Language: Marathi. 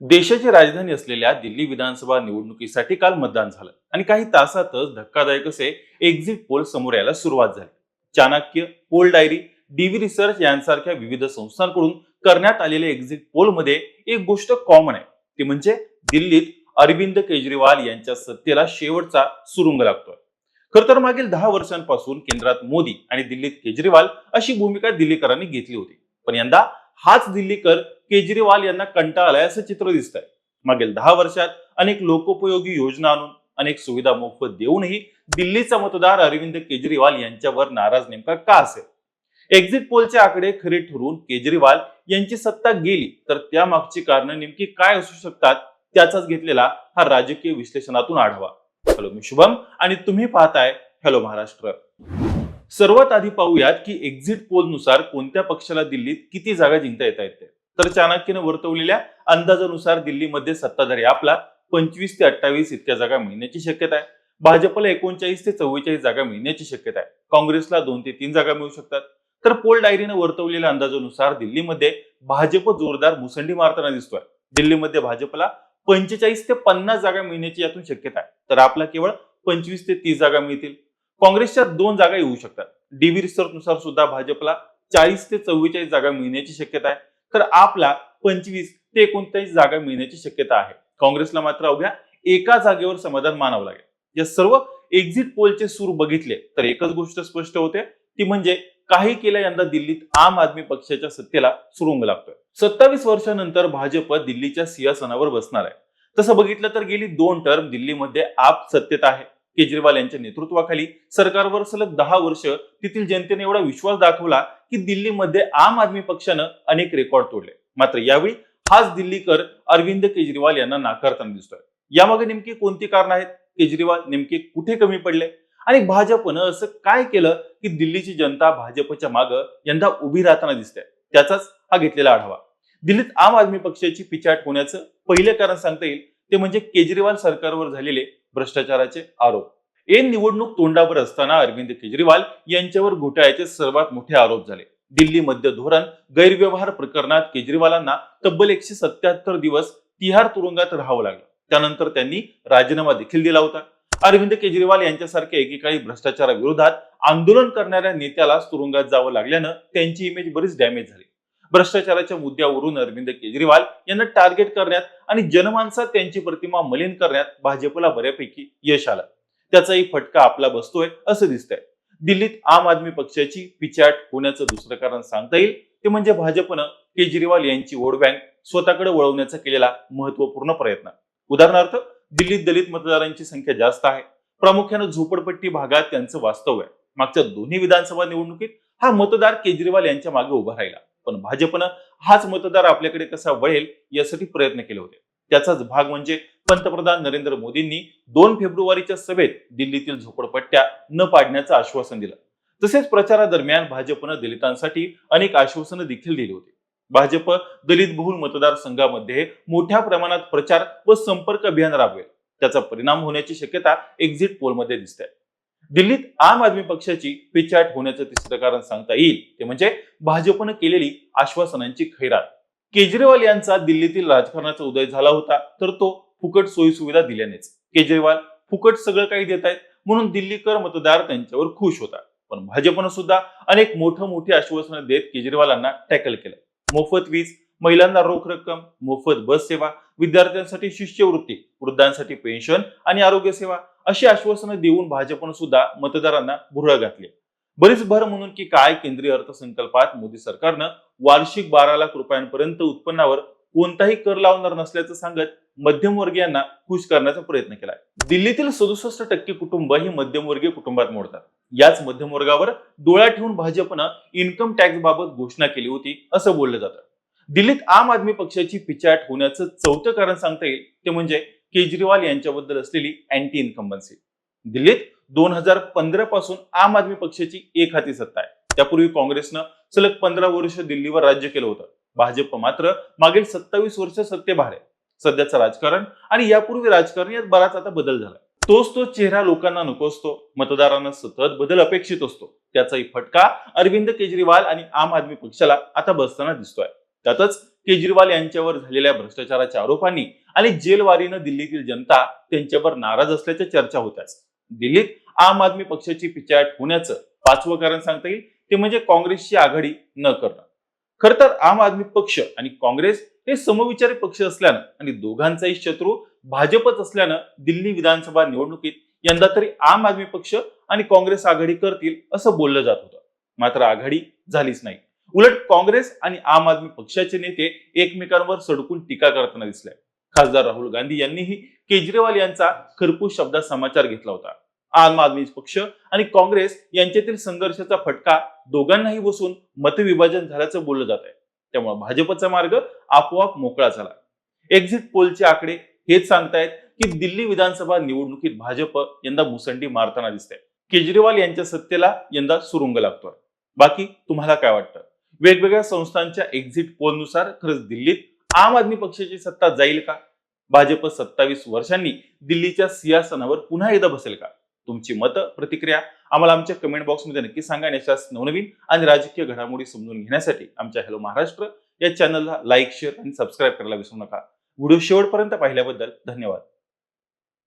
देशाची राजधानी असलेल्या दिल्ली विधानसभा निवडणुकीसाठी काल मतदान झालं. आणि काही तासातच धक्कादायक असे एक्झिट पोल समोर यायला सुरुवात झाली. Chanakya poll diary DV research यांसारख्या विविध संस्थांकडून करण्यात आलेल्या एक्झिट पोलमध्ये एक गोष्ट कॉमन आहे. ती म्हणजे दिल्लीत अरविंद केजरीवाल यांच्या सत्तेला शेवटचा सुरुंग लागतोय. खर तर मागील दहा वर्षांपासून केंद्रात मोदी आणि दिल्लीत केजरीवाल अशी भूमिका दिल्लीकरांनी घेतली होती. पण यंदा हाच दिल्लीकर केजरीवाल यांना कंटाळलाय असं चित्र दिसतंय. मागील दहा वर्षात अनेक लोकोपयोगी योजना आणून अनेक सुविधा मोफत देऊनही दिल्लीचा मतदार अरविंद केजरीवाल यांच्यावर नाराज नेमका का असेल? एक्झिट पोलचे आकडे खरे ठरवून केजरीवाल यांची सत्ता गेली तर त्यामागची कारणं नेमकी काय असू शकतात? त्याचाच घेतलेला हा राजकीय विश्लेषणातून आढावा. हॅलो मी शुभम आणि तुम्ही पाहताय हॅलो महाराष्ट्र. सर्वात आधी पाहूयात की एक्झिट पोलनुसार कोणत्या पक्षाला दिल्लीत किती जागा जिंकता येत आहेत. तर चाणक्यनं वर्तवलेल्या अंदाजानुसार दिल्लीमध्ये सत्ताधारी आपला पंचवीस ते अठ्ठावीस इतक्या जागा मिळण्याची शक्यता आहे. भाजपला एकोणचाळीस ते चव्वेचाळीस जागा मिळण्याची शक्यता आहे. काँग्रेसला दोन ते तीन जागा मिळू शकतात. तर पोल डायरीनं वर्तवलेल्या अंदाजानुसार दिल्लीमध्ये भाजप जोरदार मुसंडी मारताना दिसतोय. दिल्लीमध्ये भाजपला पंचेचाळीस ते पन्नास जागा मिळण्याची यातून शक्यता आहे. तर आपला केवळ पंचवीस ते तीस जागा मिळतील. काँग्रेसच्या दोन जागा येऊ शकतात. डीव्ही रिसर्चनुसार सुद्धा भाजपला चाळीस ते चव्वेचाळीस जागा मिळण्याची शक्यता आहे. तर आपला पंचवीस ते एकोणचाळीस जागा मिळण्याची शक्यता आहे. काँग्रेसला मात्र अवघ्या एका जागेवर समाधान मानावं लागेल. या सर्व एक्झिट पोलचे सूर बघितले तर एकच गोष्ट स्पष्ट होते. ती म्हणजे काही केल्या यंदा दिल्लीत आम आदमी पक्षाच्या सत्तेला सुरुंग लागतोय. सत्तावीस वर्षानंतर भाजप दिल्लीच्या सिंहासनावर बसणार आहे. तसं बघितलं तर गेली दोन टर्म दिल्लीमध्ये आप सत्तेत आहे. केजरीवाल यांच्या नेतृत्वाखाली सरकारवर सलग दहा वर्ष तेथील जनतेने एवढा विश्वास दाखवला की दिल्लीमध्ये आम आदमी पक्षानं अनेक रेकॉर्ड तोडले. मात्र यावेळी हाच दिल्लीकर अरविंद केजरीवाल यांना नाकारताना दिसतोय. यामागे नेमकी कोणती कारण आहेत? केजरीवाल नेमके कुठे कमी पडले? आणि भाजपनं असं काय केलं की दिल्लीची जनता भाजपच्या मागं यंदा उभी राहताना दिसते? त्याचाच हा घेतलेला आढावा. दिल्लीत आम आदमी पक्षाची पिछाट होण्याचं पहिले कारण सांगता येईल ते म्हणजे केजरीवाल सरकारवर झालेले भ्रष्टाचाराचे आरोप. एन निवडणूक तोंडावर असताना अरविंद केजरीवाल यांच्यावर घोटाळ्याचे सर्वात मोठे आरोप झाले. दिल्ली मध्य धोरण गैरव्यवहार प्रकरणात केजरीवालांना तब्बल एकशे सत्याहत्तर दिवस तिहार तुरुंगात राहावं लागलं. त्यानंतर त्यांनी राजीनामा देखील दिला होता. अरविंद केजरीवाल यांच्यासारख्या एकेकाळी भ्रष्टाचाराविरोधात आंदोलन करणाऱ्या नेत्याला तुरुंगात जावं लागल्यानं त्यांची इमेज बरीच डॅमेज झाली. भ्रष्टाचाराच्या मुद्द्यावरून अरविंद केजरीवाल यांना टार्गेट करण्यात आणि जनमानसात त्यांची प्रतिमा मलिन करण्यात भाजपला बऱ्यापैकी यश आलं. त्याचाही फटका आपला बसतोय असं दिसतंय. दिल्लीत आम आदमी पक्षाची पिछाट होण्याचं दुसरं कारण सांगता येईल. ते म्हणजे भाजपनं केजरीवाल यांची वोट बँक स्वतःकडे वळवण्याचा केलेला महत्त्वपूर्ण प्रयत्न. उदाहरणार्थ दिल्लीत दलित मतदारांची संख्या जास्त आहे. प्रामुख्यानं झोपडपट्टी भागात त्यांचं वास्तव आहे. मागच्या दोन्ही विधानसभा निवडणुकीत हा मतदार केजरीवाल यांच्या मागे उभा राहिला. पण भाजपनं हाच मतदार आपल्याकडे कसा वळेल यासाठी प्रयत्न केले होते. त्याचाच भाग म्हणजे पंतप्रधान नरेंद्र मोदींनी दोन फेब्रुवारीच्या सभेत दिल्लीतील झोपडपट्ट्या न पाडण्याचं आश्वासन दिलं. तसेच प्रचारादरम्यान भाजपनं दलितांसाठी अनेक आश्वासनं देखील दिली होती. भाजप दलित बहुल मतदारसंघामध्ये मोठ्या प्रमाणात प्रचार व संपर्क अभियान राबवेल. त्याचा परिणाम होण्याची शक्यता एक्झिट पोलमध्ये दिसते दिल्लीत आम आदमी पक्षाची पिछाट होण्याचं तिसरं कारण सांगता येईल. ते म्हणजे भाजपनं केलेली आश्वासनांची खैरात. केजरीवाल यांचा दिल्लीतील राजकारणाचा उदय झाला होता तर तो फुकट सोयी सुविधा दिल्यानेच. केजरीवाल फुकट सगळं काही देत आहेत म्हणून दिल्लीकर मतदार त्यांच्यावर खुश होता पण भाजपनं सुद्धा अनेक मोठं मोठी आश्वासनं देत केजरीवालांना टॅकल केलं. मोफत वीज महिलांना रोख रक्कम मोफत बस सेवा विद्यार्थ्यांसाठी शिष्यवृत्ती वृद्धांसाठी पेन्शन आणि आरोग्य सेवा अशी आश्वासनं देऊन भाजपनं सुद्धा मतदारांना भुरळ घातली. बरीच भर म्हणून की काय केंद्रीय अर्थसंकल्पात मोदी सरकारनं वार्षिक बारा लाख रुपयांपर्यंत उत्पन्नावर कोणताही कर लावणार नसल्याचं सांगत मध्यमवर्गीयांना खुश करण्याचा प्रयत्न केलाय दिल्लीतील सदुसष्ट टक्के कुटुंब ही मध्यमवर्गीय कुटुंबात मोडतात. याच मध्यमवर्गावर डोळा ठेवून भाजपनं इन्कम टॅक्स बाबत घोषणा केली होती असं बोललं जातं. दिल्लीत आम आदमी पक्षाची पिछाट होण्याचं चौथं कारण सांगता येईल ते म्हणजे केजरीवाल यांच्याबद्दल असलेली अँटी इन्कम्बन्सी दिल्लीत दोन हजार पंधरा पासून आम आदमी पक्षाची एक हाती सत्ता आहे. त्यापूर्वी काँग्रेसनं सलग पंधरा वर्ष दिल्लीवर राज्य केलं होतं. भाजप मात्र मागील सत्तावीस वर्ष सत्तेभार आहे. सध्याचं राजकारण आणि यापूर्वी राजकारण यात बराच आता बदल झाला तोच तो चेहरा लोकांना नको असतो मतदारांना सतत बदल अपेक्षित असतो. त्याचाही फटका अरविंद केजरीवाल आणि आम आदमी पक्षाला आता बसताना दिसतोय. त्यातच केजरीवाल यांच्यावर झालेल्या भ्रष्टाचाराच्या आरोपांनी आणि जेलवारीनं दिल्लीतील जनता त्यांच्यावर नाराज असल्याच्या चर्चा होत्याच. दिल्लीत आम आदमी पक्षाची पिछाट होण्याचं पाचवं कारण सांगता येईल ते म्हणजे काँग्रेसची आघाडी न करणं खर तर आम आदमी पक्ष आणि काँग्रेस हे समविचारी पक्ष असल्यानं आणि दोघांचाही शत्रू भाजपच असल्यानं दिल्ली विधानसभा निवडणुकीत यंदा तरी आम आदमी पक्ष आणि काँग्रेस आघाडी करतील असं बोललं जात होतं. मात्र आघाडी झालीच नाही. उलट काँग्रेस आणि आम आदमी पक्षाचे नेते एकमेकांवर सडकून टीका करताना दिसले. खासदार राहुल गांधी यांनीही केजरीवाल यांचा खरपूस शब्दात समाचार घेतला होता. आम आदमी पक्ष आणि काँग्रेस यांच्यातील संघर्षाचा फटका दोघांनाही बसून मतविभाजन झाल्याचं बोललं जात आहे. त्यामुळे भाजपचा मार्ग आपोआप मोकळा झाला. एक्झिट पोलचे आकडे हेच सांगतायत की दिल्ली विधानसभा निवडणुकीत भाजप यंदा मुसंडी मारताना दिसते केजरीवाल यांच्या सत्तेला यंदा सुरुंग लागतोय. बाकी तुम्हाला काय वाटतं? वेगवेगळ्या संस्थांच्या एक्झिट पोलनुसार खरंच दिल्लीत आम आदमी पक्षाची सत्ता जाईल का? भाजप सत्तावीस वर्षांनी दिल्लीच्या सिंहासनावर पुन्हा एकदा बसेल का? तुमची मतं प्रतिक्रिया आम्हाला आमच्या कमेंट बॉक्समध्ये नक्की सांगा. आणि अशाच नवनवीन आणि राजकीय घडामोडी समजून घेण्यासाठी आमच्या हॅलो महाराष्ट्र या चॅनलला लाईक शेअर आणि सबस्क्राईब करायला विसरू नका. व्हिडिओ शेवटपर्यंत पाहिल्याबद्दल धन्यवाद.